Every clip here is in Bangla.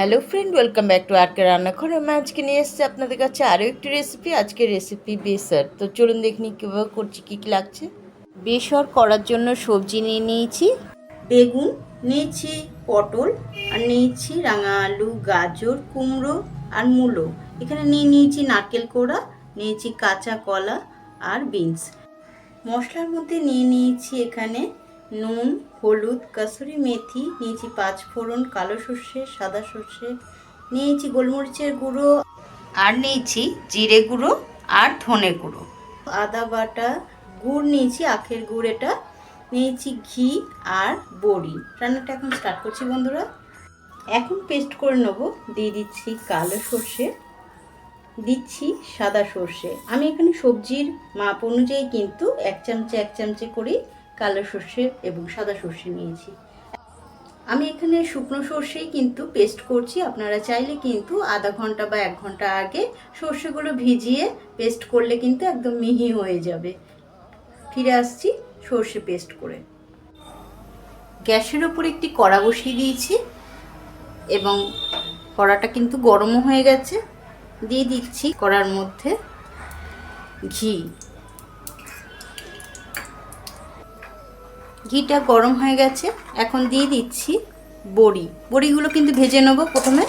Hello friend welcome back to আটকে রান্নাঘর আমি আজকে নিয়ে এসেছি আপনাদের কাছে আরও একটি রেসিপি আজকে রেসিপি বেসার। তো চলুন দেখনি কীভাবে করছি, কী কী লাগছে। বেসর করার জন্য সবজি নিয়ে নিয়েছি। বেগুন নিয়েছি, পটল, আর নিয়েছি রাঙা আলু, গাজর, কুমড়ো, আর মূলো। এখানে নিয়ে নিয়েছি নারকেল কোড়া, নিয়েছি কাঁচা কলা, আর বিনস। মশলার মধ্যে নিয়ে নিয়েছি এখানে নুন, হলুদ, কাসুরি মেথি, নিয়েছি পাঁচ ফোড়ন, কালো সর্ষে, সাদা সর্ষে, নিয়েছি গোলমরিচের গুঁড়ো, আর নিয়েছি জিরে গুঁড়ো আর ধনে গুঁড়ো। আদা বাটা গুড় নিয়েছি, আখের গুড় এটা, নিয়েছি ঘি আর বড়ি। রান্নাটা এখন স্টার্ট করছি বন্ধুরা। এখন পেস্ট করে নেব, দিয়ে দিচ্ছি কালো সর্ষে, দিচ্ছি সাদা সর্ষে। আমি এখানে সবজির মাপ অনুযায়ী কিন্তু এক চামচে এক চামচে করেই কালো সর্ষে এবং সাদা সর্ষে নিয়েছি। আমি এখানে শুকনো সর্ষেই কিন্তু পেস্ট করছি। আপনারা চাইলে কিন্তু আধা ঘণ্টা বা এক ঘণ্টা আগে সর্ষেগুলো ভিজিয়ে পেস্ট করলে কিন্তু একদম মিহি হয়ে যাবে। ফিরে আসছি সর্ষে পেস্ট করে। গ্যাসের ওপর একটি কড়া বসিয়ে দিয়েছি এবং কড়াটা কিন্তু গরমও হয়ে গেছে। দিয়ে দিচ্ছি কড়ার মধ্যে ঘি। ঘিটা গরম হয়ে গেছে। এখন দিয়ে দিচ্ছি বড়ি। বড়িগুলো কিন্তু ভেজে নেব প্রথমে।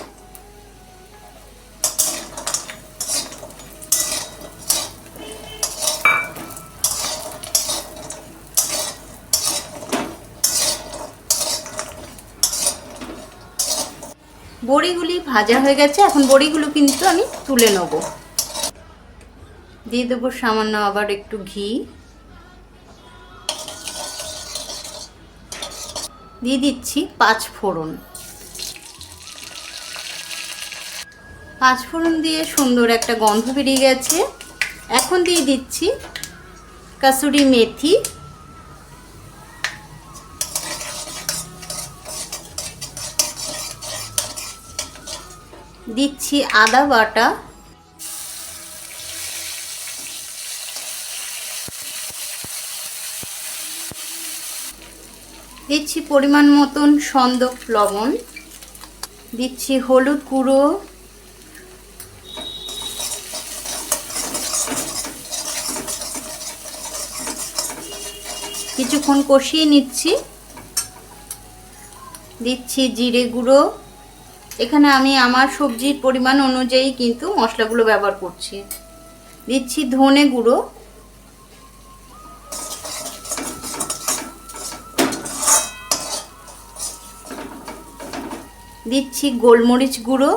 বড়িগুলি ভাজা হয়ে গেছে। এখন বড়িগুলো কিন্তু আমি তুলে নেব। দিয়ে দেবো সামান্য আবার একটু ঘি। দিয়ে দিচ্ছি পাঁচ ফোড়ন। পাঁচ ফোড়ন দিয়ে সুন্দর একটা গন্ধ বেরিয়ে গেছে। এখন দিয়ে দিচ্ছি কাসুরি মেথি। দিচ্ছি আদা বাটা। দিচ্ছি পরিমাণ মতন সন্দক লবণ, দিচ্ছি হলুদ গুঁড়ো, কিছুক্ষণ কষিয়ে নিচ্ছি, দিচ্ছি জিরে গুঁড়ো। এখানে আমি আমার সবজির পরিমাণ অনুযায়ী কিন্তু মশলাগুলো ব্যবহার করছি। দিচ্ছি ধনে গুঁড়ো। দিচ্ছি গোলমরিচ গুঁড়ো।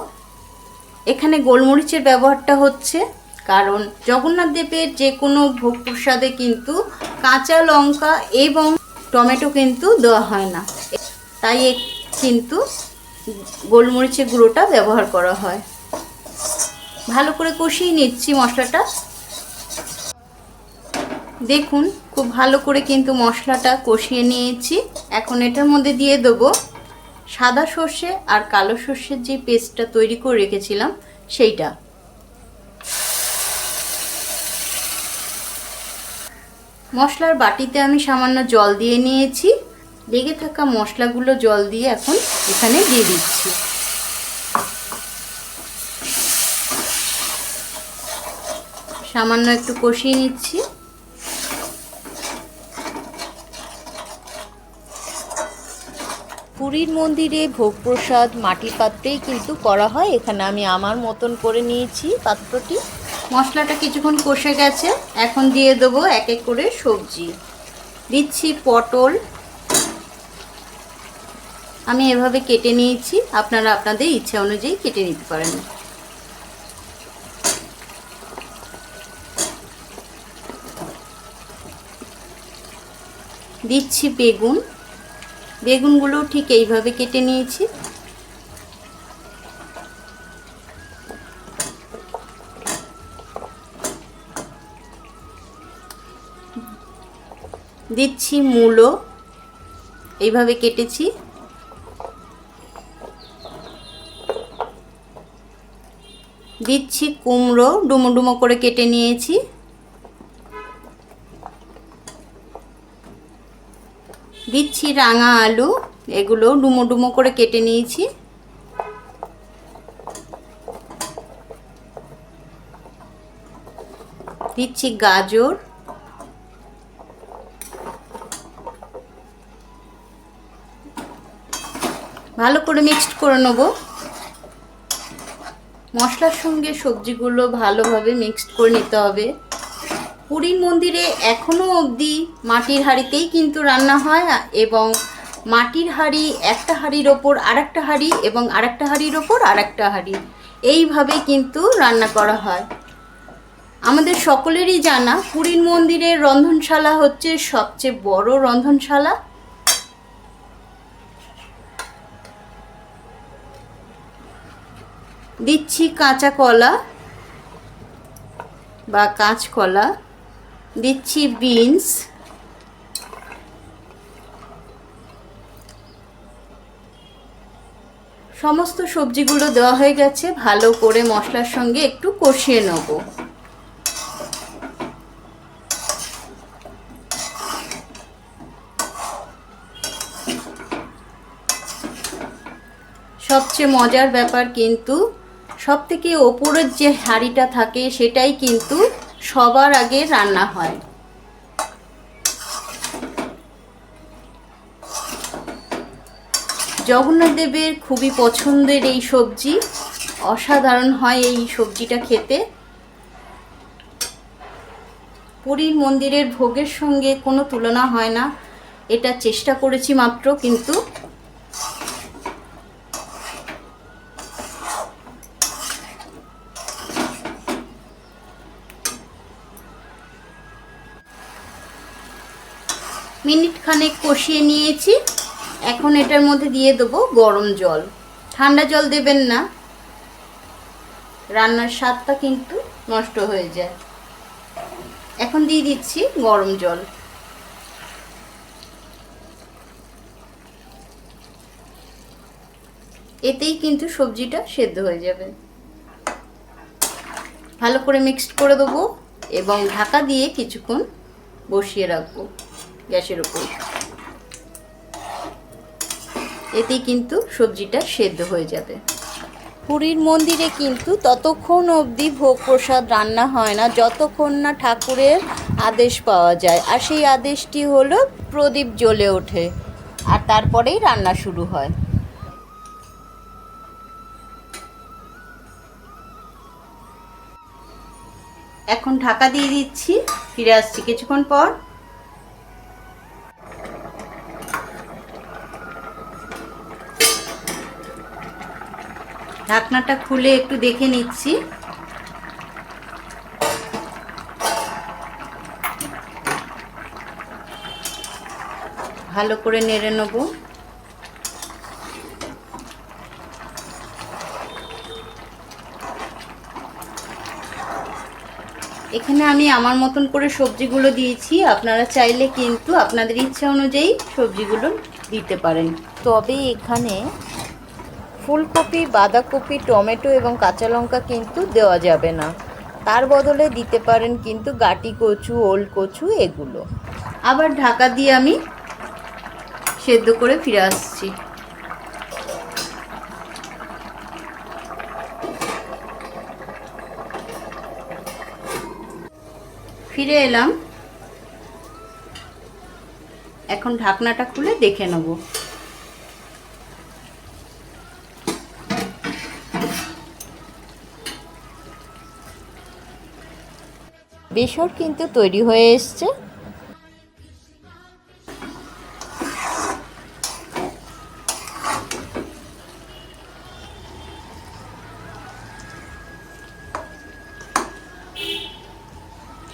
এখানে গোলমরিচের ব্যবহারটা হচ্ছে কারণ জগন্নাথ দেবের যে কোনো ভোগ প্রসাদে কিন্তু কাঁচা লঙ্কা এবং টমেটো কিন্তু দেওয়া হয় না। তাই কিন্তু গোলমরিচের গুঁড়োটা ব্যবহার করা হয়। ভালো করে কষিয়ে নিচ্ছি মশলাটা। দেখুন, খুব ভালো করে কিন্তু মশলাটা কষিয়ে নিয়েছি। এখন এটার মধ্যে দিয়ে দেবো সাদা সর্ষে আর কালো সর্ষের যে পেস্টটা তৈরি করে রেখেছিলাম, সেইটা। মশলার বাটিতে আমি সামান্য জল দিয়ে নিয়েছি। লেগে থাকা মশলাগুলো জল দিয়ে এখন এখানে দিয়ে দিচ্ছি। সামান্য একটু কষিয়ে নিচ্ছি। পুরীর মন্দিরে ভোগ প্রসাদ মাটির পাত্রেই কিন্তু করা হয়। এখানে আমি আমার মতন করে নিয়েছি পাত্রটি। মশলাটা কিছুক্ষণ কষে গেছে। এখন দিয়ে দেবো এক এক করে সবজি। দিচ্ছি পটল। আমি এভাবে কেটে নিয়েছি। আপনারা আপনাদের ইচ্ছা অনুযায়ী কেটে নিতে পারেন। দিচ্ছি বেগুন। বেগুনগুলো ঠিক এইভাবে কেটে নিয়েছি। দিচ্ছি মূলো, এইভাবে কেটেছি। দিচ্ছি কুমড়ো, ডুমো ডুমো করে কেটে নিয়েছি। দিচ্ছি রাঙা আলু, এগুলো ডুমো ডুমো করে কেটে নিয়েছি। দিচ্ছি গাজর। ভালো করে মিক্সড করে নেব। মশলার সঙ্গে সবজিগুলো ভালোভাবে মিক্সড করে নিতে হবে। পুরীর মন্দিরে এখনও অবধি মাটির হাঁড়িতেই কিন্তু রান্না হয় এবং মাটির হাঁড়ি একটা হাঁড়ির ওপর আর একটা হাঁড়ি এবং আর একটা হাঁড়ির ওপর আর একটা হাঁড়ি। এইভাবে কিন্তু রান্না করা হয়। আমাদের সকলেরই জানা পুরীর মন্দিরের রন্ধনশালা হচ্ছে সবচেয়ে বড় রন্ধনশালা। দিচ্ছি কাঁচা কলা বা কাঁচকলা। দিচ্ছি বিনস। সমস্ত সবজিগুলো দেওয়া হয়ে গেছে, ভালো করে মশলার সঙ্গে একটু কষিয়ে নেব। সবচেয়ে মজার ব্যাপার কিন্তু সব থেকে ওপরের যে হাঁড়িটা থাকে সেটাই কিন্তু সবার আগে রান্না হয়। জগন্নাথ দেবের খুবই পছন্দের এই সবজি, অসাধারণ হয় এই সবজিটা খেতে। পুরীর মন্দিরের ভোগের সঙ্গে কোনো তুলনা হয় না, এটা চেষ্টা করেছি মাত্র, কিন্তু খানেক কষিয়ে নিয়েছি। এখন এটার মধ্যে দিয়ে দেবো গরম জল। ঠান্ডা জল দেবেন না। রান্নার স্বাদটা কিন্তু নষ্ট হয়ে যায়। এখন দিয়ে দিচ্ছি গরম জল। এতেই কিন্তু সবজিটা সেদ্ধ হয়ে যাবে। ভালো করে মিক্সড করে দেবো এবং ঢাকা দিয়ে কিছুক্ষণ বসিয়ে রাখব। গ্যাসের উপর। এতেই কিন্তু সবজিটা সেদ্ধ হয়ে যাবে। পুরীর মন্দিরে কিন্তু ততক্ষণ অবধি ভোগ প্রসাদ রান্না হয় না, যতক্ষণ না ঠাকুরের আদেশ পাওয়া যায়। আর সেই আদেশটি হলো প্রদীপ জ্বলে ওঠে আর তারপরেই রান্না শুরু হয়। এখন ঢাকা দিয়ে দিচ্ছি, ফিরে আসছি কিছুক্ষণ পর। ঢাকনাটা খুলে একটু দেখে নিচ্ছি। ভালো করে নেড়ে নেব। এখানে আমি আমার মতন করে সবজিগুলো দিয়েছি, আপনারা চাইলে কিন্তু আপনাদের ইচ্ছা অনুযায়ী সবজিগুলো দিতে পারেন। তবে এখানে ফুলকপি, বাঁধাকপি, টমেটো এবং কাঁচা লঙ্কা কিন্তু দেওয়া যাবে না। তার বদলে দিতে পারেন কিন্তু গাটি কচু, ওল কচু এগুলো। আবার ঢাকা দিয়ে আমি সেদ্ধ করে ফিরে আসছি। ফিরে এলাম। এখন ঢাকনাটা খুলে দেখে নেব। বেসর কিন্তু তৈরি হয়ে এসছে।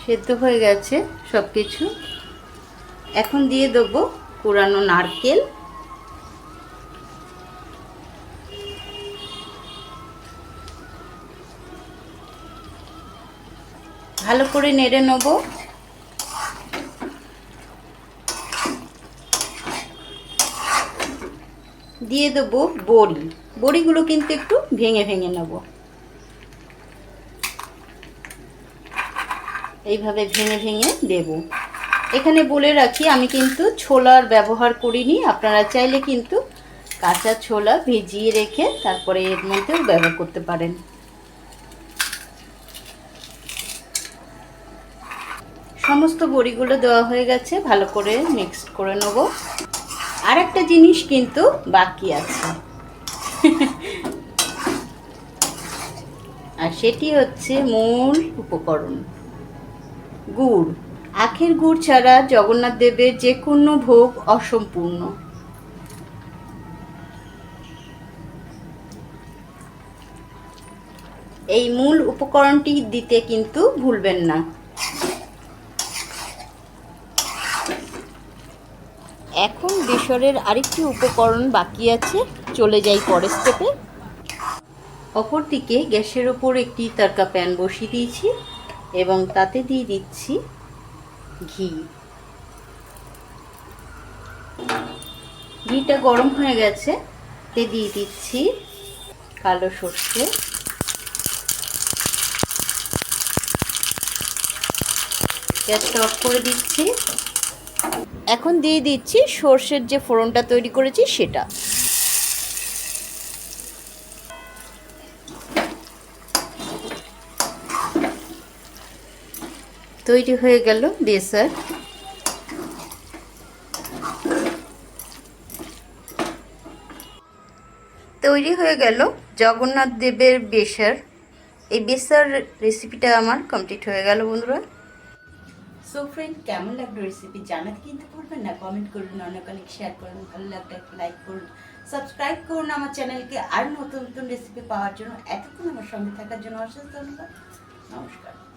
সেদ্ধ হয়ে গেছে সব কিছু এখন দিয়ে দেবো পুরানো নারকেল। ভালো করে নেড়ে নেব। দিয়ে দেবো বড়ি। বড়িগুলো কিন্তু একটু ভেঙে ভেঙে নেব। এইভাবে ভেঙে ভেঙে দেব। এখানে বলে রাখি, আমি কিন্তু ছোলার ব্যবহার করিনি। আপনারা চাইলে কিন্তু কাঁচা ছোলা ভিজিয়ে রেখে তারপরে এর মধ্যেও ব্যবহার করতে পারেন। সমস্ত বড়িগুলো দেওয়া হয়ে গেছে, ভালো করে মিক্সড করে নেব। আর একটা জিনিস কিন্তু বাকি আছে। আর সেটি হচ্ছে মূল উপকরণ। গুড়। আখের গুড় ছাড়া জগন্নাথ দেবের যে কোনো ভোগ অসম্পূর্ণ। এই মূল উপকরণটি দিতে কিন্তু ভুলবেন না। এখন আরেকটি উপকরণ বাকি আছে, চলে যাই পরের স্টেপে অপরদিকে গ্যাসের ওপর একটি তরকা প্যান বসিয়ে দিয়েছি এবং তাতে দিয়ে দিচ্ছি ঘি। ঘিটা গরম হয়ে গেছে, তে দিয়ে দিচ্ছি কালো সর্ষে। গ্যাসটা অফ করে দিচ্ছি। এখন দিয়ে দিচ্ছি সর্ষের যে ফোড়নটা তৈরি করেছি সেটা। তৈরি হয়ে গেল বেসার তৈরি হয়ে গেল জগন্নাথ দেবের বেসার। এই বেসার রেসিপিটা আমার কমপ্লিট হয়ে গেল বন্ধুরা। সো ফ্রেন্ড কেমন লাগল রেসিপি জানাতে কিন্তু ভুলবেন না। কমেন্ট করুন অনেক অনেক শেয়ার করুন। ভালো লাগলে একটা লাইক করুন। সাবস্ক্রাইব করুন আমার চ্যানেলকে আর নতুন নতুন রেসিপি পাওয়ার জন্য এতক্ষণ আমার সঙ্গে থাকার জন্য অশেষ ধন্যবাদ। নমস্কার।